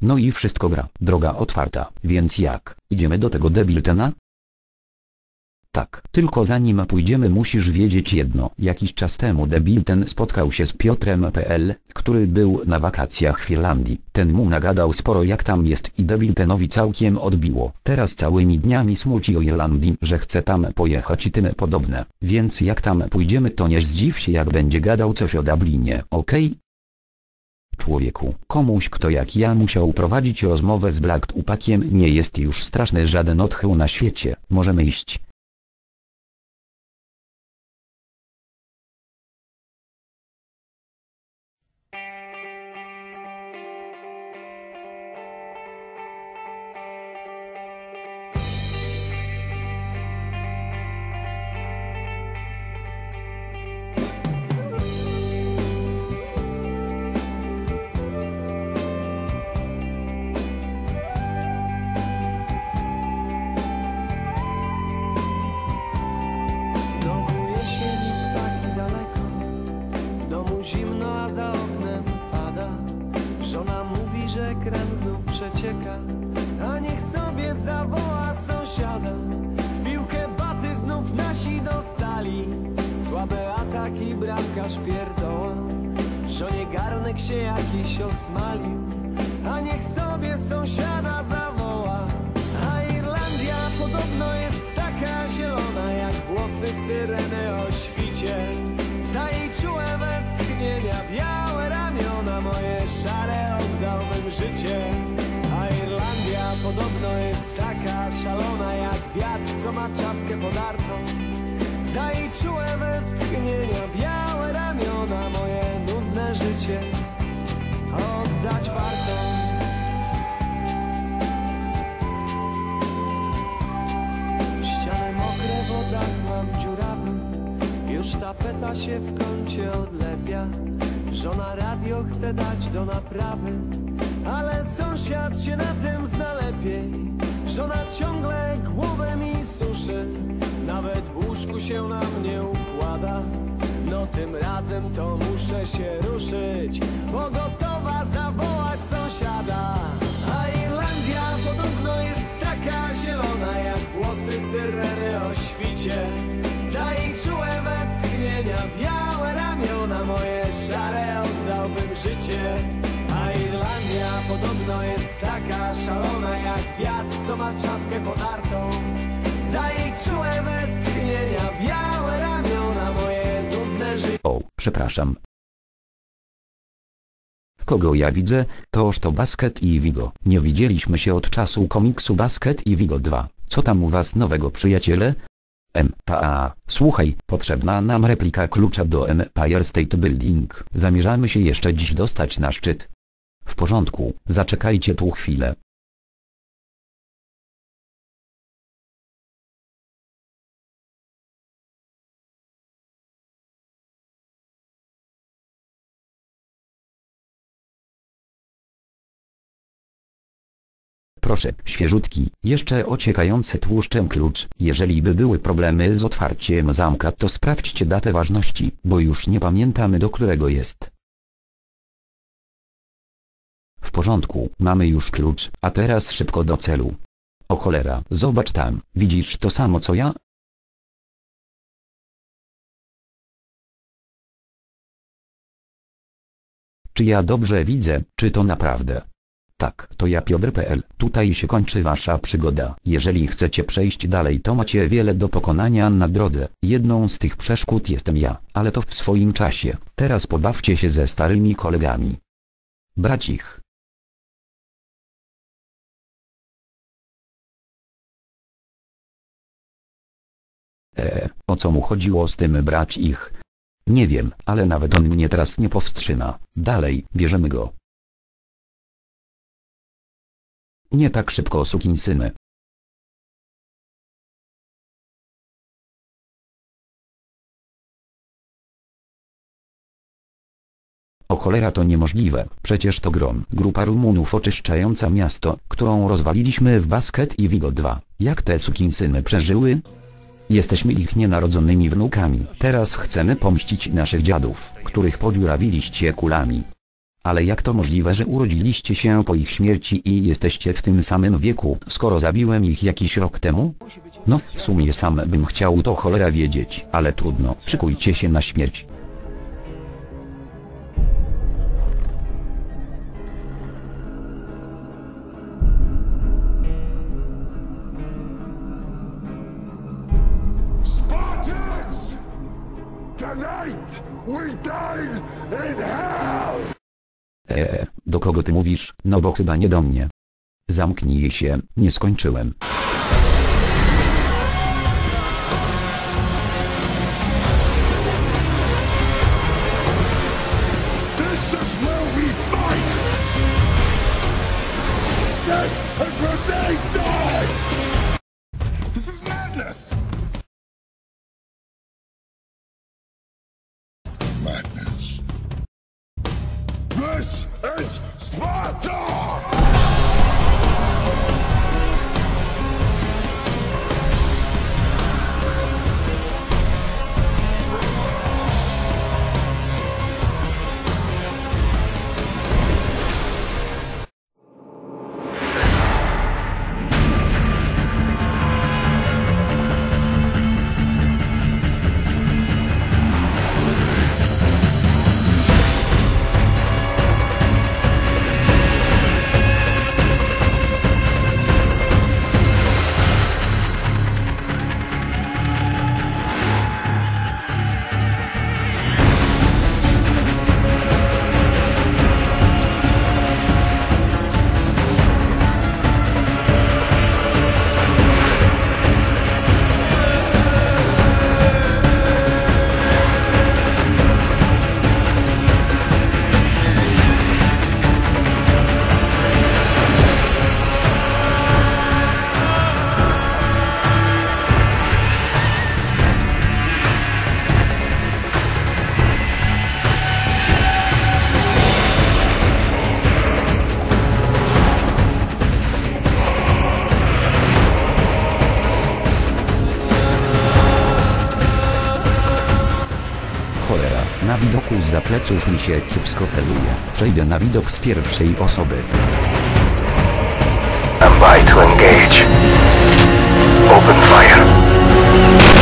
No i wszystko gra, droga otwarta, więc jak, idziemy do tego debiltena? Tak, tylko zanim pójdziemy musisz wiedzieć jedno. Jakiś czas temu debil ten spotkał się z Piotrem PL, który był na wakacjach w Irlandii. Ten mu nagadał sporo jak tam jest i debil tenowi całkiem odbiło. Teraz całymi dniami smuci o Irlandii, że chce tam pojechać i tym podobne. Więc jak tam pójdziemy to nie zdziw się jak będzie gadał coś o Dublinie, okej? Człowieku, komuś kto jak ja musiał prowadzić rozmowę z Black Upakiem nie jest już straszny żaden odchył na świecie. Możemy iść. Sąsiada W piłkę baty znów nasi dostali. Słabe ataki, bramkarz pierdoła. Żonie garnek się jakiś osmalił. A niech sobie sąsiada zawoła. A Irlandia podobno jest taka zielona Jak włosy syreny o świcie. Za jej czułe westchnienia Białe ramiona moje szare Oddałbym życie. A Irlandia podobno jest taka szalona podartą za jej czułe westchnienia, białe ramiona, moje nudne życie oddać warto. Ściany mokre, woda mam dziurawy, już tapeta się w kącie odlepia. Żona radio chce dać do naprawy, ale sąsiad się na tym zna lepiej. Żona ciągle głowę mi suszy, nawet w łóżku się na mnie układa. No tym razem to muszę się ruszyć, bo gotowa zawołać sąsiada. A Irlandia podobno jest taka zielona, jak włosy syreny o świcie. Za czułe westchnienia, białe ramiona, moje szare oddałbym życie. A Irlandia podobno jest taka szalona, jak wiatr, co ma czapkę podartą. Westchnienia, białe ramiona, moje nudne życie. O, przepraszam. Kogo ja widzę, toż to Basket i Vigo. Nie widzieliśmy się od czasu komiksu Basket i Vigo 2. Co tam u was nowego przyjaciele? MPA, słuchaj, potrzebna nam replika klucza do Empire State Building. Zamierzamy się jeszcze dziś dostać na szczyt. W porządku, zaczekajcie tu chwilę. Proszę, świeżutki, jeszcze ociekający tłuszczem klucz. Jeżeli by były problemy z otwarciem zamka to sprawdźcie datę ważności, bo już nie pamiętamy do którego jest. Porządku, mamy już klucz, a teraz szybko do celu. O cholera, zobacz tam, widzisz to samo co ja? Czy ja dobrze widzę, czy to naprawdę? Tak, to ja Piotr.pl. Tutaj się kończy wasza przygoda. Jeżeli chcecie przejść dalej to macie wiele do pokonania na drodze. Jedną z tych przeszkód jestem ja, ale to w swoim czasie. Teraz pobawcie się ze starymi kolegami. Brać ich. O co mu chodziło z tym brać ich? Nie wiem, ale nawet on mnie teraz nie powstrzyma. Dalej, bierzemy go. Nie tak szybko sukinsyny. O cholera to niemożliwe, przecież to grom. Grupa Rumunów oczyszczająca miasto, którą rozwaliliśmy w Basket i Vigo 2. Jak te sukinsyny przeżyły? Jesteśmy ich nienarodzonymi wnukami. Teraz chcemy pomścić naszych dziadów, których podziurawiliście kulami. Ale jak to możliwe, że urodziliście się po ich śmierci i jesteście w tym samym wieku, skoro zabiłem ich jakiś rok temu? No, w sumie sam bym chciał to cholera wiedzieć, ale trudno, szykujcie się na śmierć. Tonight we dine in hell! Eee, do kogo ty mówisz? No bo chyba nie do mnie. Zamknij się, nie skończyłem. Sparta! Za pleców mi się kiepsko celuje. Przejdę na widok z pierwszej osoby. I'm by to engage. Open fire.